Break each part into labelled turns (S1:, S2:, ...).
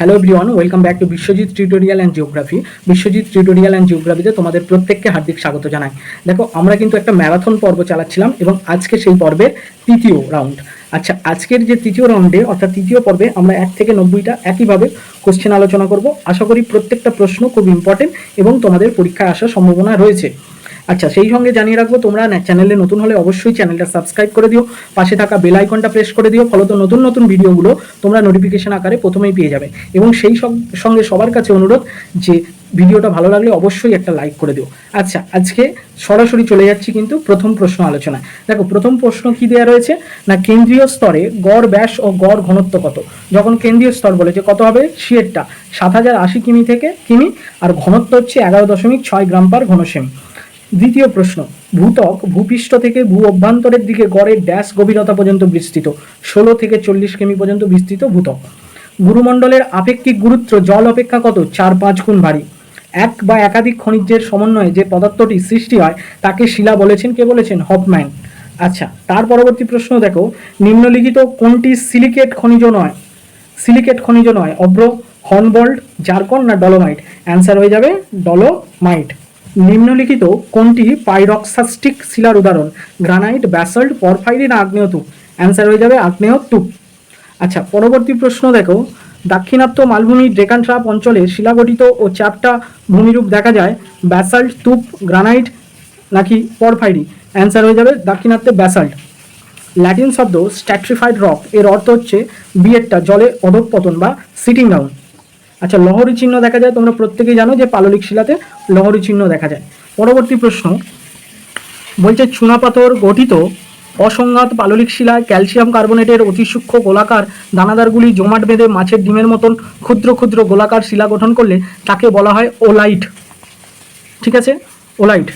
S1: Hello everyone welcome back to Biswajit tutorial and geography Biswajit tutorial and জিওগ্রাফিতে তোমাদের প্রত্যেককে হার্দিক স্বাগত জানাই। দেখো, আমরা কিন্তু একটা ম্যারাথন পর্ব চালাচ্ছিলাম এবং আজকে সেই পর্বের তৃতীয় রাউন্ড আচ্ছা আজকের যে তৃতীয় রাউন্ডে অর্থাৎ তৃতীয় পর্বে, আমরা এক থেকে নব্বইটা একইভাবে কোশ্চেন আলোচনা করব। আশা করি প্রত্যেকটা প্রশ্ন খুব ইম্পর্টেন্ট এবং তোমাদের পরীক্ষায় আসার সম্ভাবনা রয়েছে। আচ্ছা সেই সঙ্গে জানিয়ে রাখব, তোমরা চ্যানেলে নতুন হলে অবশ্যই চ্যানেলটা সাবস্ক্রাইব করে দিও, পাশে থাকা বেল আইকনটা প্রেস করে দিও, ফলত নতুন নতুন ভিডিওগুলো তোমরা নোটিফিকেশন আকারে প্রথমেই পেয়ে যাবে। এবং সেই সঙ্গে সবার কাছে অনুরোধ যে ভিডিওটা ভালো লাগলে অবশ্যই একটা লাইক করে দিও। আচ্ছা আজকে সরাসরি চলে যাচ্ছি কিন্তু প্রথম প্রশ্ন আলোচনা। দেখো, প্রথম প্রশ্ন কি দেওয়া রয়েছে? না, কেন্দ্রীয় স্তরে গড় ব্যাস ও গড় ঘনত্ব কত? যখন কেন্দ্রীয় স্তর বলেছে কত হবে? সিয়েরটা সাত হাজার আশি কিমি থেকে কিমি, আর ঘনত্ব হচ্ছে এগারো দশমিক ছয় গ্রাম পার ঘনসেমি। দ্বিতীয় প্রশ্ন ভূতক ভূপৃষ্ঠ থেকে ভূ অভ্যন্তরের দিকে গড়ে ড্যাশ গভীরতা পর্যন্ত বিস্তৃত, ষোলো থেকে চল্লিশ কিমি পর্যন্ত বিস্তৃত ভূতক গুরুমণ্ডলের আপেক্ষিক গুরুত্ব জল অপেক্ষা কত? চার পাঁচ গুণ ভারী। এক বা একাধিক খনিজের সমন্বয়ে যে পদার্থটি সৃষ্টি হয়, তাকে শিলা বলেছেন, কে বলেছেন? হফম্যান আচ্ছা তার পরবর্তী প্রশ্ন দেখো, নিম্নলিখিত কোনটি সিলিকেট খনিজ নয়? সিলিকেট খনিজ নয়, অভ্র হর্নবোল্ট, জারকন না ডলোমাইট? অ্যান্সার হয়ে যাবে ডলোমাইট। নিম্নলিখিত কোনটি পাইরক্সাস্টিক শিলার উদাহরণ? গ্রানাইট, ব্যাসল্ট পরফাইরি না আগ্নেয়তু। অ্যান্সার হয়ে যাবে আগ্নেয় আগ্নেয়তু। আচ্ছা পরবর্তী প্রশ্ন দেখো। দাক্ষিণাত্য মালভূমি ড্রেকান ট্রাপ অঞ্চলে শিলাগঠিত ও চ্যাপ্টা ভূমিরূপ দেখা যায়। ব্যাসাল্ট, তুপ, গ্রানাইট নাকি পরফাইরি অ্যান্সার হয়ে যাবে দাক্ষিণাত্যে ব্যাসাল্ট। ল্যাটিন শব্দ স্ট্যাট্রিফাইড রক এর অর্থ হচ্ছে বিয়েরটা, জলে অধঃপতন বা সিটিং ডাউন আচ্ছা লহরী চিহ্ন দেখা যায়, তোমরা প্রত্যেকেই জানো যে পাললিক শিলাতে লহরী চিহ্ন দেখা যায়। পরবর্তী প্রশ্ন, বলছে চুনাপাথর গঠিত অসংঘাত পাললিক শিলায় ক্যালসিয়াম কার্বোনেটের অতি সূক্ষ্ম গোলাকার দানাদারগুলি জমাট বেঁধে মাছের ডিমের মতন ক্ষুদ্র ক্ষুদ্র গোলাকার শিলা গঠন করলে তাকে বলা হয় ওলাইট। ঠিক আছে? ওলাইট।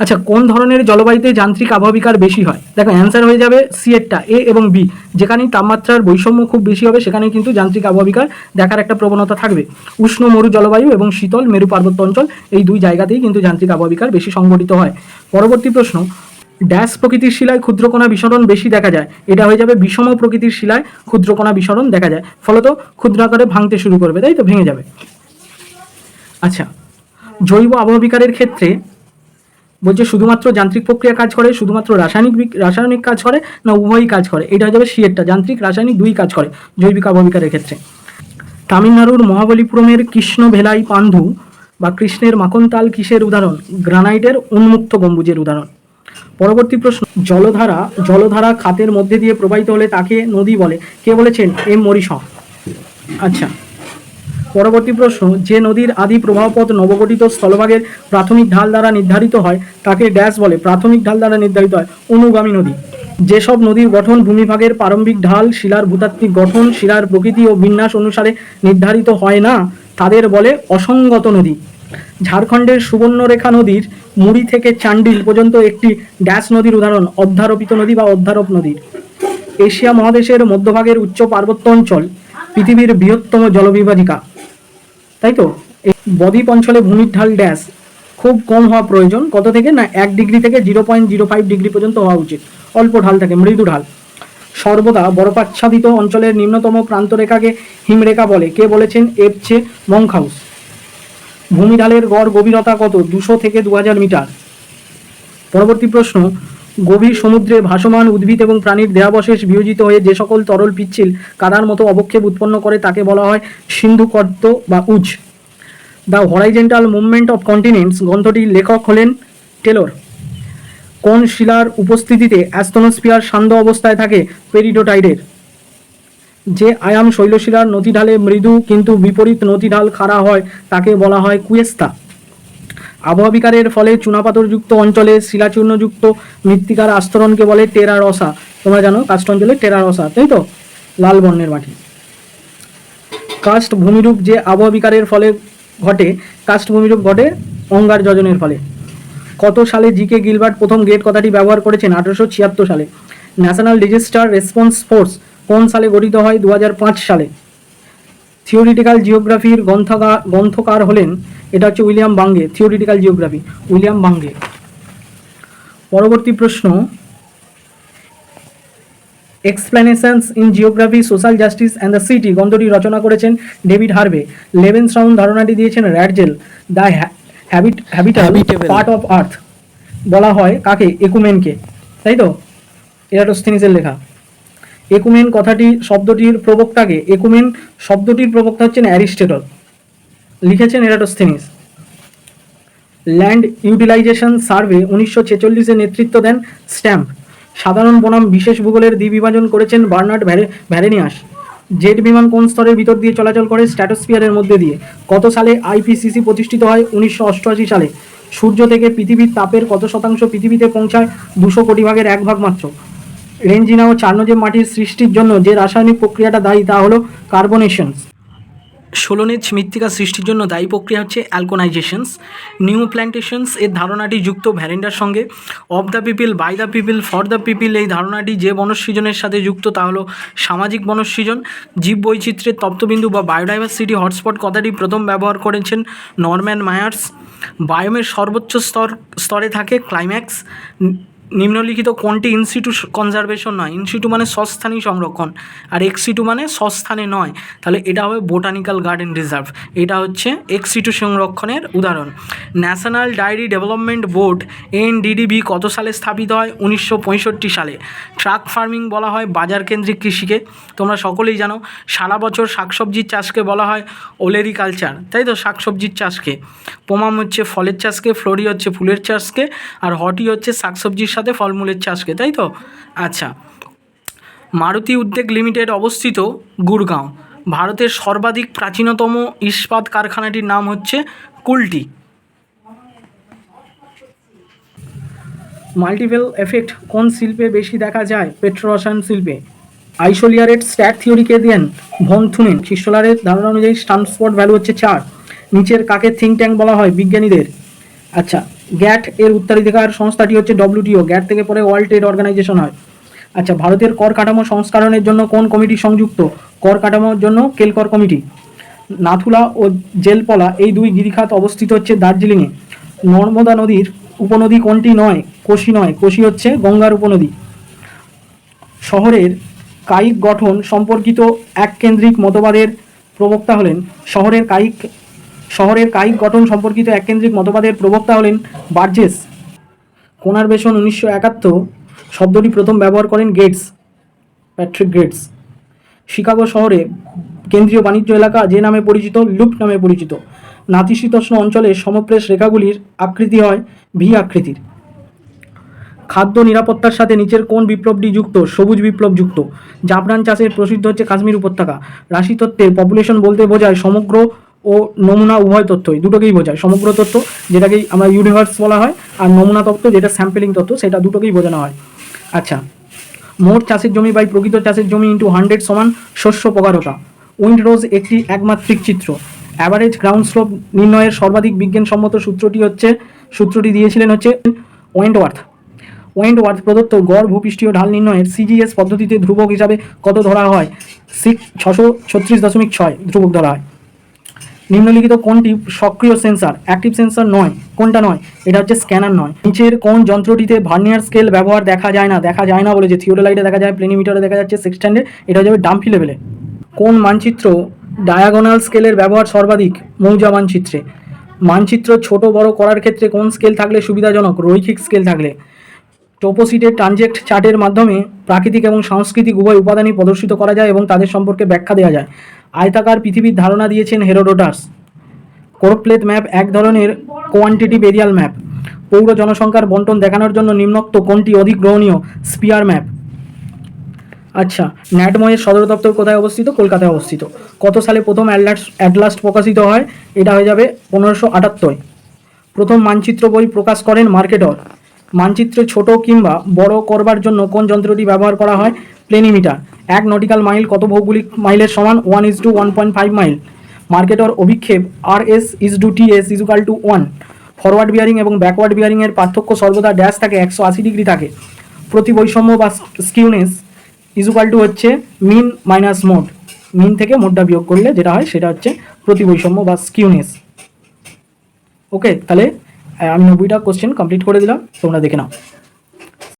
S1: আচ্ছা কোন ধরনের জলবায়ুতে যান্ত্রিক আবহবিকার বেশি হয়? দেখো অ্যান্সার হয়ে যাবে সি এরটা এ এবং বি যেখানেই তাপমাত্রার বৈষম্য খুব বেশি হবে, সেখানেই কিন্তু যান্ত্রিক আবহবিকার দেখার একটা প্রবণতা থাকবে। উষ্ণ মরু জলবায়ু এবং শীতল মেরু পার্বত্য অঞ্চল, এই দুই জায়গাতেই কিন্তু যান্ত্রিক আবহবিকার বেশি সংঘটিত হয়। পরবর্তী প্রশ্ন, ড্যাশ প্রকৃতির শিলায় ক্ষুদ্রকণা বিসরণ বেশি দেখা যায়? এটা হয়ে যাবে বিষম প্রকৃতির শিলায় ক্ষুদ্রকণা বিসরণ দেখা যায়। ফলত ক্ষুদ্রাকারে ভাঙতে শুরু করবে, তাই তো? ভেঙে যাবে। আচ্ছা জৈব আবহবিকারের ক্ষেত্রে বলছে শুধুমাত্র যান্ত্রিক প্রক্রিয়া কাজ করে, শুধুমাত্র রাসায়নিক রাসায়নিক কাজ করে না উভয়ই কাজ করে। এটা হয়ে যাবে সিয়েরটা যান্ত্রিক, রাসায়নিক দুই কাজ করে, জৈবিক আবহবিকারের ক্ষেত্রে। তামিলনাড়ুর মহাবলীপুরমের কৃষ্ণ ভেলাই পান্ধু বা কৃষ্ণের মাখনতাল কিসের উদাহরণ? গ্রানাইটের উন্মুক্ত গম্বুজের উদাহরণ। পরবর্তী প্রশ্ন, জলধারা জলধারা খাতের মধ্যে দিয়ে প্রবাহিত হলে তাকে নদী বলে। কে বলেছেন? এম মরিস আচ্ছা। পরবর্তী প্রশ্ন, যে নদীর আদি প্রবাহপথ নবগঠিত স্থলভাগের প্রাথমিক ঢাল দ্বারা নির্ধারিত হয়, তাকে ড্যাশ বলে। প্রাথমিক ঢাল দ্বারা নির্ধারিত হয়। অনুগামী নদী। যেসব নদীর গঠন ভূমিভাগের প্রারম্ভিক ঢাল, শিলার ভূতাত্ত্বিক গঠন, শিলার প্রকৃতি ও বিন্যাস অনুসারে নির্ধারিত হয় না, তাদের বলে অসঙ্গত নদী। ঝাড়খণ্ডের সুবর্ণরেখা নদীর মুড়ি থেকে চান্ডিল পর্যন্ত একটি ড্যাশ নদীর উদাহরণ অধ্যারোপিত নদী বা অধ্যারোপ নদীর এশিয়া মহাদেশের মধ্যভাগের উচ্চ পার্বত্য অঞ্চল, পৃথিবীর বৃহত্তম জলবিভাজিকা। তাই তো? বদ্বীপ অঞ্চলে ভূমির ঢাল ড্যাশ খুব কম হওয়া প্রয়োজন। কত থেকে? না, এক ডিগ্রি থেকে zero point zero five degree পর্যন্ত হওয়া উচিত। অল্প ঢাল থাকে, মৃদু ঢাল। সর্বদা বরফাচ্ছাদিত অঞ্চলের নিম্নতম প্রান্তরেখাকে হিমরেখা বলে। কে বলেছেন? এফছে মংখাউস ভূমিঢালের গড় গভীরতা কত? দুশো থেকে দু হাজার মিটার। পরবর্তী প্রশ্ন গভীর সমুদ্রে ভাসমান উদ্ভিদ এবং প্রাণীর দেহাবশেষ বিয়োজিত হয়ে যে সকল তরল পিচ্ছিল কাদার মতো অবক্ষেপ উৎপন্ন করে তাকে বলা হয় সিন্ধুকর্ত বা উজ। The horizontal movement of continents গ্রন্থটির লেখক হলেন টেলর। কোন শিলার উপস্থিতিতে অ্যাস্তনোস্ফিয়ার শান্ত অবস্থায় থাকে পেরিডোটাইডের? যে আয়াম শৈলশিলার নদীঢালে মৃদু কিন্তু বিপরীত নদীঢাল খাড়া হয় তাকে বলা হয় কুয়েস্তা আবহাবিকারের ফলে চুনাপাথরযুক্ত অঞ্চলে শিলাচূর্ণযুক্ত মৃত্তিকার আস্তরণকে বলে টেরা রসা তোমরা জানো কাস্ট অঞ্চলে টেরা রসা তাই তো? লাল বর্ণের মাটি। কাস্ট ভূমিরূপ যে আবহাবিকারের ফলে ঘটে কাস্ট ভূমিরূপ ঘটে অঙ্গার যোজনের ফলে। কত সালে জিকে গিলবার্ট প্রথম গ্রেড কথাটি ব্যবহার করেছেন? আঠারোশো ছিয়াত্তর সালে। ন্যাশনাল ডিজাস্টার রেসপন্স ফোর্স কোন সালে গঠিত হয়? দু হাজার পাঁচ সালে। থিওরিটিক্যাল জিওগ্রাফির গ্রন্থকার গ্রন্থকার হলেন এটা হচ্ছে William Bunge theoretical geography William Bunge. পরবর্তী প্রশ্ন explanations in geography social justice and the city গ্রন্থটি রচনা করেছেন ডেভিড হার্ভে। লেভেন্স রাউন্ড ধারণাটি দিয়েছেন Ratzel the habit habitable
S2: Habitable.
S1: Part of earth বলা হয় কাকে? একুমেনকে তাই তো? এরাটোস্থিনিসের লেখা। একুমেন কথাটি শব্দটির প্রবক্তাকে, একুমেন শব্দটির প্রবক্তা হচ্ছেন অ্যারিস্টেটল। লিখেছেন এরাটোস্থিনিস। ল্যান্ড ইউটিলাইজেশন সার্ভে উনিশশো ছেচল্লিশে নেতৃত্ব দেন স্ট্যাম্প। সাধারণ বনাম বিশেষ ভূগোলের দ্বিবিভাজন করেছেন বার্নার্ড ভ্যারে, ভ্যারেনিয়াস। জেট বিমান কোন স্তরের ভিতর দিয়ে চলাচল করে? স্ট্র্যাটোস্ফিয়ারের মধ্যে দিয়ে। কত সালে আইপিসিসি প্রতিষ্ঠিত হয়? উনিশশো অষ্টআশি সালে। সূর্য থেকে পৃথিবীর তাপের কত শতাংশ পৃথিবীতে পৌঁছায়? দুশো কোটি ভাগের এক ভাগ মাত্র। রেঞ্জিনা ও চার্নোজেব মাটির সৃষ্টির জন্য যে রাসায়নিক প্রক্রিয়াটা দায়ী তা হলো কার্বনেশনস ষোলনেজ মৃত্তিকা সৃষ্টির জন্য দায়ী প্রক্রিয়া হচ্ছে অ্যালকোনাইজেশনস নিউ প্ল্যান্টেশনস এর ধারণাটি যুক্ত ভ্যারেন্ডার সঙ্গে। Of the people by the people for the people এই ধারণাটি যে বনসৃজনের সাথে যুক্ত তা হলো সামাজিক বনসৃজন। জীব বৈচিত্র্যের তপ্তবিন্দু বা বায়োডাইভার্সিটি হটস্পট কথাটি প্রথম ব্যবহার করেছেন নরম্যান মায়ার্স। বায়োমের সর্বোচ্চ স্তর, স্তরে থাকে ক্লাইম্যাক্স নিম্নলিখিত কোনটি ইনস্টিটু কনজারভেশন নয়? ইনস্টিটু মানে সস্থানীয় সংরক্ষণ, আর এক্সিটু মানে সস্থানে নয়। তাহলে এটা হবে বোটানিক্যাল গার্ডেন রিজার্ভ এটা হচ্ছে এক্সিটু সংরক্ষণের উদাহরণ। National dairy development board NDDB কত সালে স্থাপিত হয়? উনিশশো পঁয়ষট্টি সালে। ট্রাক ফার্মিং বলা হয় বাজার কেন্দ্রিক কৃষিকে। তোমরা সকলেই জানো, সারা বছর শাকসবজির চাষকে বলা হয় ওলেরিকালচার। তাই তো? শাকসবজির চাষকে। পোমাম হচ্ছে ফলের চাষকে, ফ্লোরি হচ্ছে ফুলের চাষকে, আর হটি হচ্ছে শাকসবজির সাথে ফলমূলের চাষকে, তাই তো? আচ্ছা। মারুতি উদ্যোগ লিমিটেড অবস্থিত গুড়গাঁও ভারতের সর্বাধিক প্রাচীনতম ইস্পাত কারখানাটির নাম হচ্ছে কুলটি। মাল্টিপেল এফেক্ট কোন শিল্পে বেশি দেখা যায়? পেট্রোরসায়ন শিল্পে। আইসোলিয়ারেট স্ট্যাট থিওরিকে দেন ভন থুনেন। খ্রিস্টলারের ধারণা অনুযায়ী ট্রান্সপোর্ট ভ্যালু হচ্ছে চার। নিচের কাকে থিঙ্ক ট্যাঙ্ক বলা হয়? বিজ্ঞানীদের। আচ্ছা গ্যাট এর উত্তরাধিকার সংস্থাটি হচ্ছে ডব্লিউটিও গ্যাট থেকে পরে ওয়ার্ল্ড ট্রেড অর্গানাইজেশন হয়। আচ্ছা ভারতের কর কাঠামো সংস্করণের জন্য কোন কমিটি সংযুক্ত? কর কাঠামোর জন্য কেলকর কমিটি। নাথুলা ও জেলপলা এই দুই গিরিখাত অবস্থিত হচ্ছে দার্জিলিংয়ে। নর্মদা নদীর উপনদী কোনটি নয়? কোশি নয়। কোশি হচ্ছে গঙ্গার উপনদী। শহরের কায়িক গঠন সম্পর্কিত এককেন্দ্রিক মতবাদের প্রবক্তা হলেন শহরের কায়িক শহরের কায়িক গঠন সম্পর্কিত এককেন্দ্রিক মতবাদের প্রবক্তা হলেন বার্জেস। কোনার বেসন উনিশশো একাত্তর শব্দটি প্রথম ব্যবহার করেন গেটস, প্যাট্রিক গেটস। শিকাগো শহরে কেন্দ্রীয় বাণিজ্য এলাকা যে নামে পরিচিত লুপ নামে পরিচিত। নাতিশীতোষ্ণ অঞ্চলে সমপ্রেশ রেখাগুলির আকৃতি হয় ভি আকৃতির। খাদ্য নিরাপত্তার সাথে নিচের কোন বিপ্লবটি যুক্ত? সবুজ বিপ্লব যুক্ত। জাফরান চাষের প্রসিদ্ধ হচ্ছে কাশ্মীর উপত্যকা। রাশিতত্ত্বের পপুলেশন বলতে বোঝায় সমগ্র ও নমুনা উভয় তথ্যই, দুটোকেই বোঝায়। সমগ্র তথ্য যেটাকেই আমরা ইউনিভার্স বলা হয় আর নমুনা তত্ত্ব যেটা স্যাম্পেলিং তত্ত্ব, সেটা দুটোকেই বোঝানো হয়। আচ্ছা মোট চাষের জমি বাই প্রকৃত চাষের জমি ইন্টু হান্ড্রেড সমান শস্য প্রকারতা উইন্ড রোজ একটি একমাত্রিক চিত্র। অ্যাভারেজ গ্রাউন্ড স্লোপ নির্ণয়ের সর্বাধিক বিজ্ঞানসম্মত সূত্রটি হচ্ছে, সূত্রটি দিয়েছিলেন হচ্ছে ওয়েন্টওয়ার্থ ওয়েন্টওয়ার্থ প্রদত্ত গড়, ভূপৃষ্ঠীয় ঢাল নির্ণয়ের সিজিএস পদ্ধতিতে ধ্রুবক হিসাবে কত ধরা হয়? সিক্স ছশো ছত্রিশ দশমিক ছয় ধ্রুবক ধরা হয়। নিম্নলিখিত কোনটি সক্রিয় সেন্সর অ্যাক্টিভ সেন্সর নয়। কোনটা নয়? এটা হচ্ছে স্ক্যানার নয়। নিচের কোন যন্ত্রটিতে ভার্নিয়ার স্কেল ব্যবহার দেখা যায় না, দেখা যায় না বলে যে থিওডোলাইটে দেখা যায় প্লেনিমিটারে দেখা যাচ্ছে সেক্সট্যান্ডে এটা হয়ে যাবে ডাম্পি লেভেলে কোন মানচিত্র ডায়াগোনাল স্কেলের ব্যবহার সর্বাধিক মৌজা মানচিত্রে? মানচিত্র ছোট, বড় করার ক্ষেত্রে কোন স্কেল থাকলে সুবিধাজনক? রৈখিক স্কেল থাকলে। টোপোসিটের ট্রানজেক্ট চার্টের মাধ্যমে প্রাকৃতিক এবং সাংস্কৃতিক উভয় উপাদানই প্রদর্শিত করা যায় এবং তাদের সম্পর্কে ব্যাখ্যা দেওয়া যায়। আয়তাকার পৃথিবীর ধারণা দিয়েছেন হেরোডোটাস। কোরপ্লেট ম্যাপ এক ধরনের কোয়ান্টিটিভ এরিয়াল ম্যাপ। পৌর জনসংখ্যার বন্টন দেখানোর জন্য নিম্নোক্ত কোনটি অধিক গ্রহণীয়? স্পিয়ার ম্যাপ। আচ্ছা ন্যাটময়ের সদর দপ্তর কোথায় অবস্থিত? কলকাতায় অবস্থিত। কত সালে প্রথম অ্যাটলাস, অ্যাটলাস্ট প্রকাশিত হয়? এটা হয়ে যাবে পনেরোশো আটাত্তর। প্রথম মানচিত্র বই প্রকাশ করেন মার্কেটর। মানচিত্র ছোট কিংবা বড় করবার জন্য কোন যন্ত্রটি ব্যবহার করা হয়? প্লেনিমিটার। এক নটিক্যাল মাইল কত ভৌগোলিক মাইলের সমান? One is to one point five mile Mercator অভিক্ষেপ আর S is to T S equal to one forward bearing এবং ব্যাকওয়ার্ড বিয়ারিংয়ের পার্থক্য সর্বদা ড্যাশ থাকে, একশো আশি ডিগ্রি থাকে। প্রতি বৈষম্য বা স্কিউনেস ইজুকাল টু হচ্ছে মিন মাইনাস মোড মিন থেকে মোডটা বিয়োগ করলে যেটা হয়, সেটা হচ্ছে প্রতি বৈষম্য বা স্কিউনেস ওকে তাহলে আমি নব্বইটা কোশ্চেন কমপ্লিট করে দিলাম, তোমরা দেখে নাও।